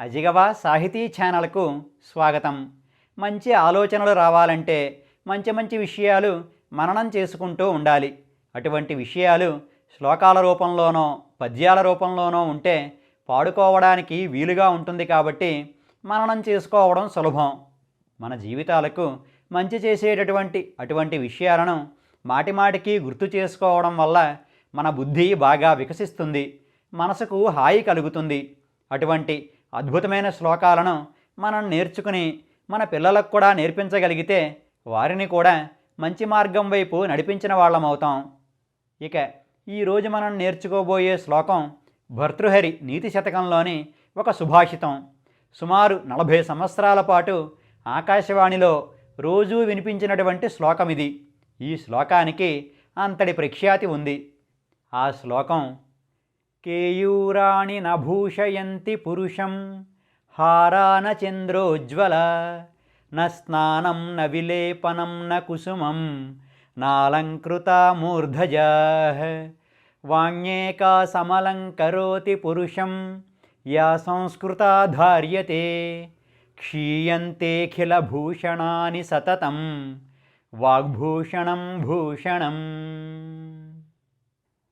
అజిగవ సాహితీ ఛానల్కు స్వాగతం. మంచి ఆలోచనలు రావాలంటే మంచి మంచి విషయాలు మననం చేసుకుంటూ ఉండాలి. అటువంటి విషయాలు శ్లోకాల రూపంలోనో పద్యాల రూపంలోనో ఉంటే పాడుకోవడానికి వీలుగా ఉంటుంది కాబట్టి మననం చేసుకోవడం సులభం. మన జీవితాలకు మంచి చేసేటటువంటి అటువంటి విషయాలను మాటిమాటికి గుర్తు చేసుకోవడం వల్ల మన బుద్ధి బాగా వికసిస్తుంది. మనసుకు హాయి కలుగుతుంది. అటువంటి అద్భుతమైన శ్లోకాలను మనం నేర్చుకుని మన పిల్లలకు కూడా నేర్పించగలిగితే వారిని కూడా మంచి మార్గం వైపు నడిపించిన వాళ్ళమవుతాం ఇక ఈరోజు మనం నేర్చుకోబోయే శ్లోకం భర్తృహరి నీతి శతకంలోని ఒక సుభాషితం. సుమారు నలభై సంవత్సరాల పాటు ఆకాశవాణిలో రోజూ వినిపించినటువంటి శ్లోకం ఇది ఈ శ్లోకానికి అంతటి ప్రఖ్యాతి ఉంది. ఆ శ్లోకం కేయూరాణి నభూషయంతి పురుషం హారాన చంద్రోజ్వల న స్నానం న విలేపనం న కుసుమం నాలంకృత మూర్ధజా వాణ్యేకా సమలంకరోతి పురుషం యా సంస్కృతా ధార్యతే క్షీయంతేఖిలభూషణాని సతతం వాగ్భూషణం భూషణం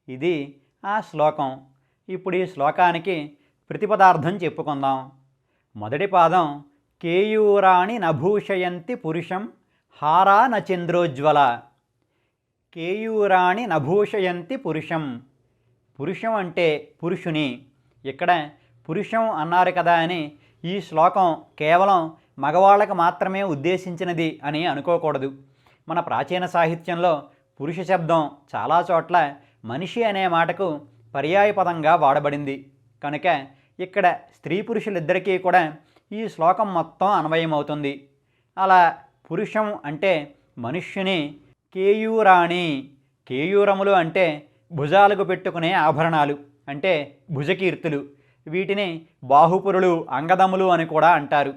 ఇది ఆ శ్లోకం ఇప్పుడు ఈ శ్లోకానికి ప్రతిపదార్థం చెప్పుకుందాం. మొదటి పాదం కేయూరాణి నభూషయంతి పురుషం హారా న చంద్రోజ్వల. కేయూరాణి నభూషయంతి పురుషం. పురుషం అంటే పురుషుని. ఇక్కడ పురుషం అన్నారు కదా అని ఈ శ్లోకం కేవలం మగవాళ్ళకు మాత్రమే ఉద్దేశించినది అని అనుకోకూడదు. మన ప్రాచీన సాహిత్యంలో పురుష శబ్దం చాలా చోట్ల మనిషి అనే మాటకు పర్యాయపదంగా వాడబడింది. కనుక ఇక్కడ స్త్రీ పురుషులిద్దరికీ కూడా ఈ శ్లోకం మొత్తం అన్వయమవుతుంది. అలా పురుషం అంటే మనుష్యుని కేయూరాణి కేయూరములు అంటే భుజాలకు పెట్టుకునే ఆభరణాలు అంటే భుజకీర్తులు. వీటిని బాహుపురులు అంగదములు అని కూడా అంటారు.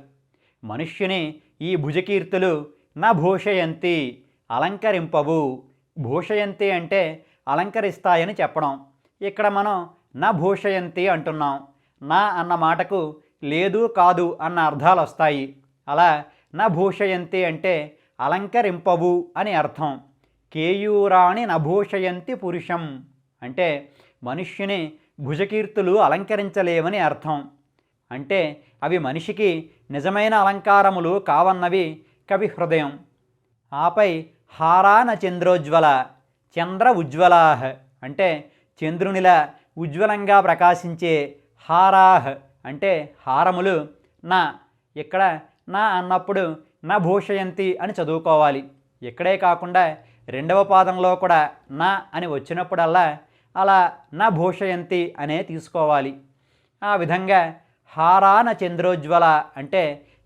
మనుష్యుని ఈ భుజకీర్తులు నా భూషయంతి అలంకరింపవు. భూషయంతి అంటే అలంకరిస్తాయని చెప్పడం. ఇక్కడ మనం నా భూషయంతి అంటున్నాం. నా అన్న మాటకు లేదు కాదు అన్న అర్థాలు వస్తాయి. అలా నా భూషయంతి అంటే అలంకరింపవు అని అర్థం. కేయూరాణి నభూషయంతి పురుషం అంటే మనుష్యుని భుజకీర్తులు అలంకరించలేవని అర్థం. అంటే అవి మనిషికి నిజమైన అలంకారములు కావన్నవి కవి హృదయం. ఆపై హారాన చంద్రోజ్వల చంద్ర ఉజ్వలాహ అంటే చంద్రునిలా ఉజ్వలంగా ప్రకాశించే హారాహ్ అంటే హారములు నా ఇక్కడ నా అన్నప్పుడు నా భూషయంతి అని చదువుకోవాలి. ఇక్కడే కాకుండా రెండవ పాదంలో కూడా నా అని వచ్చినప్పుడల్లా అలా నా భూషయంతి అనే తీసుకోవాలి. ఆ విధంగా హారాన చంద్రోజ్వల అంటే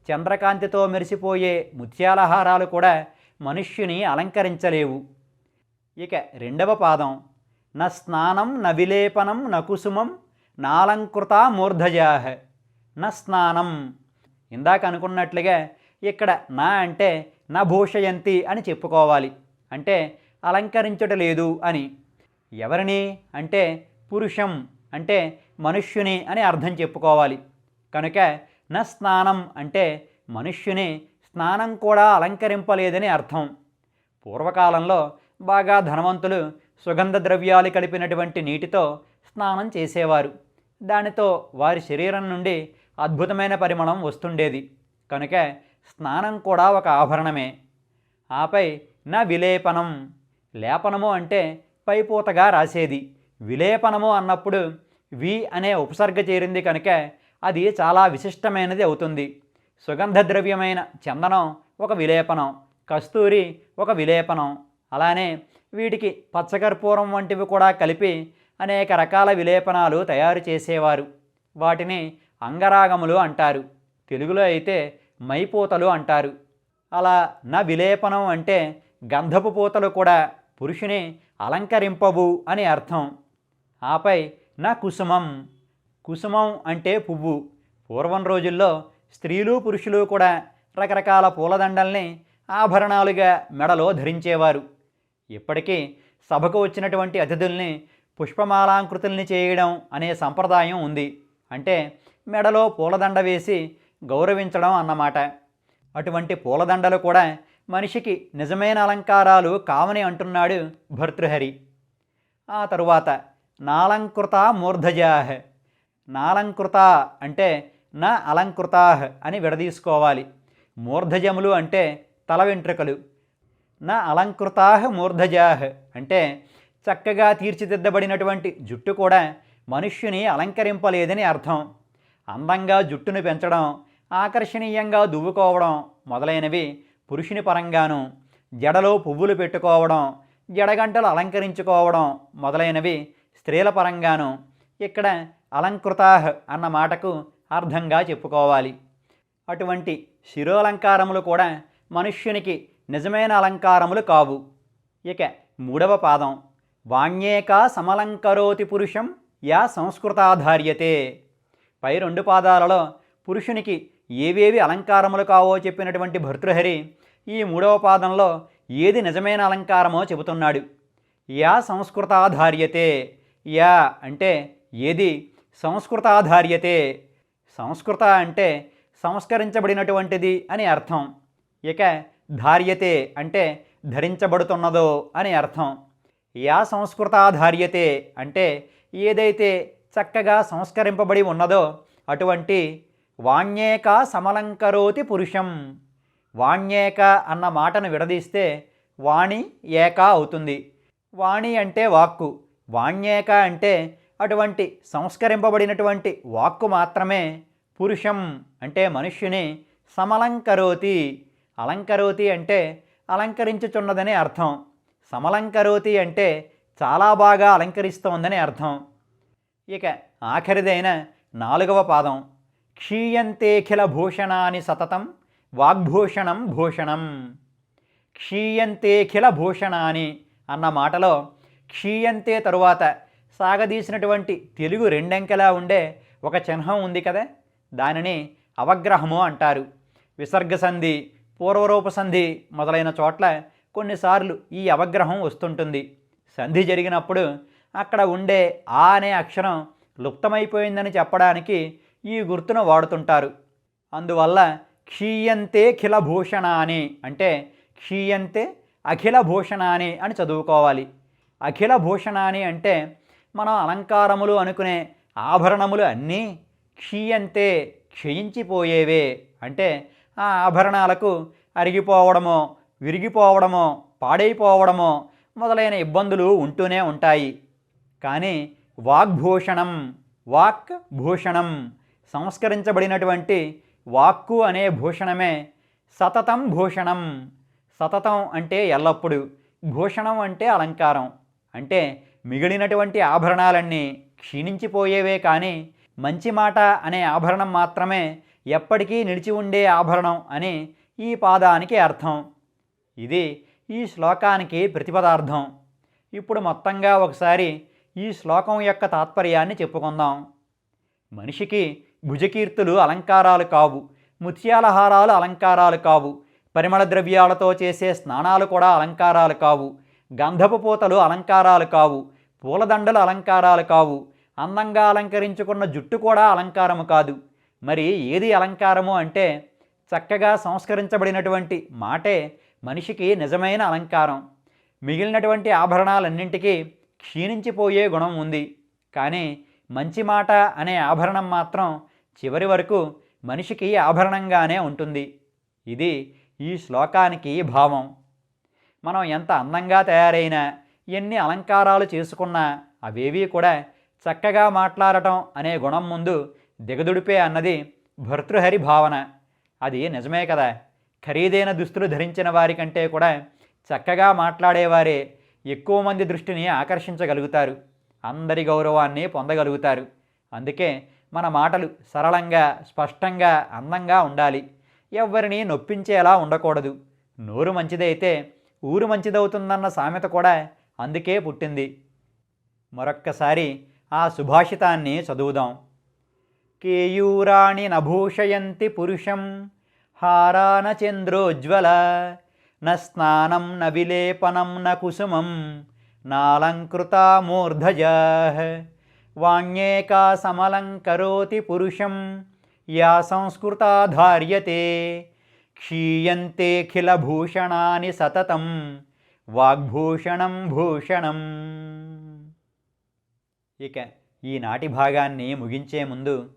చంద్రకాంతితో మెరిసిపోయే ముత్యాల హారాలు కూడా మనుష్యుని అలంకరించలేవు. ఇక రెండవ పాదం న స్నానం న విలేపనం న కుసుమం నాలంకృత మూర్ధజాహ న స్నానం. ఇందాక అనుకున్నట్లుగా ఇక్కడ నా అంటే నా భూషయంతి అని చెప్పుకోవాలి. అంటే అలంకరించుట లేదు అని. ఎవరిని? అంటే పురుషం. అంటే మనుష్యుని అని అర్థం చెప్పుకోవాలి. కనుక న స్నానం అంటే మనుష్యుని స్నానం కూడా అలంకరింపలేదని అర్థం. పూర్వకాలంలో బాగా ధనవంతులు సుగంధ ద్రవ్యాలు కలిపినటువంటి నీటితో స్నానం చేసేవారు. దానితో వారి శరీరం నుండి అద్భుతమైన పరిమళం వస్తుండేది. కనుక స్నానం కూడా ఒక ఆభరణమే. ఆపై నా విలేపనం. లేపనము అంటే పైపూతగా రాసేది. విలేపనము అన్నప్పుడు వి అనే ఉపసర్గ చేరింది కనుక అది చాలా విశిష్టమైనది అవుతుంది. సుగంధ ద్రవ్యమైన చందనం ఒక విలేపనం. కస్తూరి ఒక విలేపనం. అలానే వీటికి పచ్చకర్పూరం వంటివి కూడా కలిపి అనేక రకాల విలేపనాలు తయారు చేసేవారు. వాటిని అంగరాగములు అంటారు. తెలుగులో అయితే మైపూతలు అంటారు. అలా నా విలేపనం అంటే గంధపు పూతలు కూడా పురుషుని అలంకరింపవు అని అర్థం. ఆపై నా కుసుమం. కుసుమం అంటే పువ్వు. పూర్వం రోజుల్లో స్త్రీలు పురుషులు కూడా రకరకాల పూలదండల్ని ఆభరణాలుగా మెడలో ధరించేవారు. ఇప్పటికీ సభకు వచ్చినటువంటి అతిథుల్ని పుష్పమాలాంకృతుల్ని చేయడం అనే సంప్రదాయం ఉంది. అంటే మెడలో పూలదండ వేసి గౌరవించడం అన్నమాట. అటువంటి పూలదండలు కూడా మనిషికి నిజమైన అలంకారాలు కావని అంటున్నాడు భర్తృహరి. ఆ తరువాత నాలంకృత మూర్ధజాహ్. నాలంకృత అంటే నా అలంకృతాహ్ అని విడదీసుకోవాలి. మూర్ధజములు అంటే తల వెంట్రుకలు. నా అలంకృతాహ్ మూర్ధజాహ్ అంటే చక్కగా తీర్చిదిద్దబడినటువంటి జుట్టు కూడా మనుష్యుని అలంకరింపలేదని అర్థం. అందంగా జుట్టును పెంచడం ఆకర్షణీయంగా దువ్వుకోవడం మొదలైనవి పురుషుని పరంగాను జడలో పువ్వులు పెట్టుకోవడం జడగంటలు అలంకరించుకోవడం మొదలైనవి స్త్రీల పరంగాను ఇక్కడ అలంకృతాహ్ అన్న మాటకు అర్థంగా చెప్పుకోవాలి. అటువంటి శిరోలంకారములు కూడా మనుష్యునికి నిజమైన అలంకారములు కావు. ఇక మూడవ పాదం వాణ్యేకా సమలంకరోతి పురుషం యా సంస్కృతాధార్యతే. పై రెండు పాదాలలో పురుషునికి ఏవేవి అలంకారములు కావో చెప్పినటువంటి భర్తృహరి ఈ మూడవ పాదంలో ఏది నిజమైన అలంకారమో చెబుతున్నాడు. యా సంస్కృతాధార్యతే. యా అంటే ఏది? సంస్కృతాధార్యతే. సంస్కృత అంటే సంస్కరించబడినటువంటిది అని అర్థం. ఇక ధార్యతే అంటే ధరించబడుతున్నదో అని అర్థం. యా సంస్కృతాధార్యతే అంటే ఏదైతే చక్కగా సంస్కరింపబడి ఉన్నదో అటువంటి వాణ్యేక సమలంకరోతి పురుషం. వాణ్యేక అన్న మాటను విడదీస్తే వాణి ఏక అవుతుంది. వాణి అంటే వాక్కు. వాణ్యేక అంటే అటువంటి సంస్కరింపబడినటువంటి వాక్కు మాత్రమే పురుషం అంటే మనుష్యుని సమలంకరోతి. అలంకరోతి అంటే అలంకరించుచున్నదని అర్థం. సమలంకరోతి అంటే చాలా బాగా అలంకరిస్తోందని అర్థం. ఇక ఆఖరిదైన నాలుగవ పాదం. క్షీయంతేఖిల భూషణాని సతతం వాగ్భూషణం భూషణం. క్షీయంతేఖిల భూషణాని అన్న మాటలో క్షీయంతే తరువాత సాగదీసినటువంటి తెలుగు రెండంకెలా ఉండే ఒక చిహ్నం ఉంది కదా? దానిని అవగ్రహము అంటారు. విసర్గ సంధి పూర్వరూప సంధి మొదలైన చోట్ల కొన్నిసార్లు ఈ అవగ్రహం వస్తుంటుంది. సంధి జరిగినప్పుడు అక్కడ ఉండే ఆ అనే అక్షరం లుప్తమైపోయిందని చెప్పడానికి ఈ గుర్తును వాడుతుంటారు. అందువల్ల క్షీయంతే అఖిలభూషణాని అంటే క్షీయంతే అఖిలభూషణాని అని చదువుకోవాలి. అఖిలభూషణాని అంటే మనం అలంకారములు అనుకునే ఆభరణములు అన్నీ క్షీయంతే క్షయించిపోయేవే అంటే ఆభరణాలకు అరిగిపోవడమో విరిగిపోవడమో పాడైపోవడమో మొదలైన ఇబ్బందులు ఉంటూనే ఉంటాయి. కానీ వాగ్భూషణం వాక్ భూషణం సంస్కరించబడినటువంటి వాక్కు అనే భూషణమే సతతం భూషణం. సతతం అంటే ఎల్లప్పుడూ భూషణం అంటే అలంకారం. అంటే మిగిలినటువంటి ఆభరణాలన్నీ క్షీణించిపోయేవే కానీ మంచి మాట అనే ఆభరణం మాత్రమే ఎప్పటికీ నిలిచి ఉండే ఆభరణం అని ఈ పాదానికి అర్థం. ఇది ఈ శ్లోకానికి ప్రతిపదార్థం. ఇప్పుడు మొత్తంగా ఒకసారి ఈ శ్లోకం యొక్క తాత్పర్యాన్ని చెప్పుకుందాం. మనిషికి భుజకీర్తులు అలంకారాలు కావు ముత్యాలహారాలు అలంకారాలు కావు పరిమళ ద్రవ్యాలతో చేసే స్నానాలు కూడా అలంకారాలు కావు గంధపు పూతలు అలంకారాలు కావు పూలదండలు అలంకారాలు కావు అందంగా అలంకరించుకున్న జుట్టు కూడా అలంకారము కాదు. మరి ఏది అలంకారము అంటే చక్కగా సంస్కరించబడినటువంటి మాటే మనిషికి నిజమైన అలంకారం. మిగిలినటువంటి ఆభరణాలన్నింటికీ క్షీణించిపోయే గుణం ఉంది. కానీ మంచి మాట అనే ఆభరణం మాత్రం చివరి వరకు మనిషికి ఆభరణంగానే ఉంటుంది. ఇది ఈ శ్లోకానికి భావం. మనం ఎంత అందంగా తయారైనా ఎన్ని అలంకారాలు చేసుకున్నా అవేవీ కూడా చక్కగా మాట్లాడటం అనే గుణం ముందు దిగదుడిపే అన్నది భర్తృహరి భావన. అది నిజమే కదా. ఖరీదైన దుస్తులు ధరించిన వారి కంటే కూడా చక్కగా మాట్లాడేవారే ఎక్కువ మంది దృష్టిని ఆకర్షించగలుగుతారు. అందరి గౌరవాన్ని పొందగలుగుతారు. అందుకే మన మాటలు సరళంగా స్పష్టంగా అందంగా ఉండాలి. ఎవరిని నొప్పించేలా ఉండకూడదు. నోరు మంచిదైతే ఊరు మంచిదవుతుందన్న సామెత కూడా అందుకే పుట్టింది. మరొక్కసారి ఆ సుభాషితాన్ని చదువుదాం. కేయూరాణి నభూషయంతి పురుషం హారాన చంద్రోజ్వల న స్నానం న విలేపనం న కుసుమం నాలంకృతా మూర్ధజా వాణ్యేకా సమలంకరోతి పురుషం యా సంస్కృతా సంస్కృతాధార్యతే క్షీయంతేఖిలభూషణాని సతతం వాగ్భూషణం భూషణం ఇక ఈనాటి భాగాన్ని ముగించే ముందు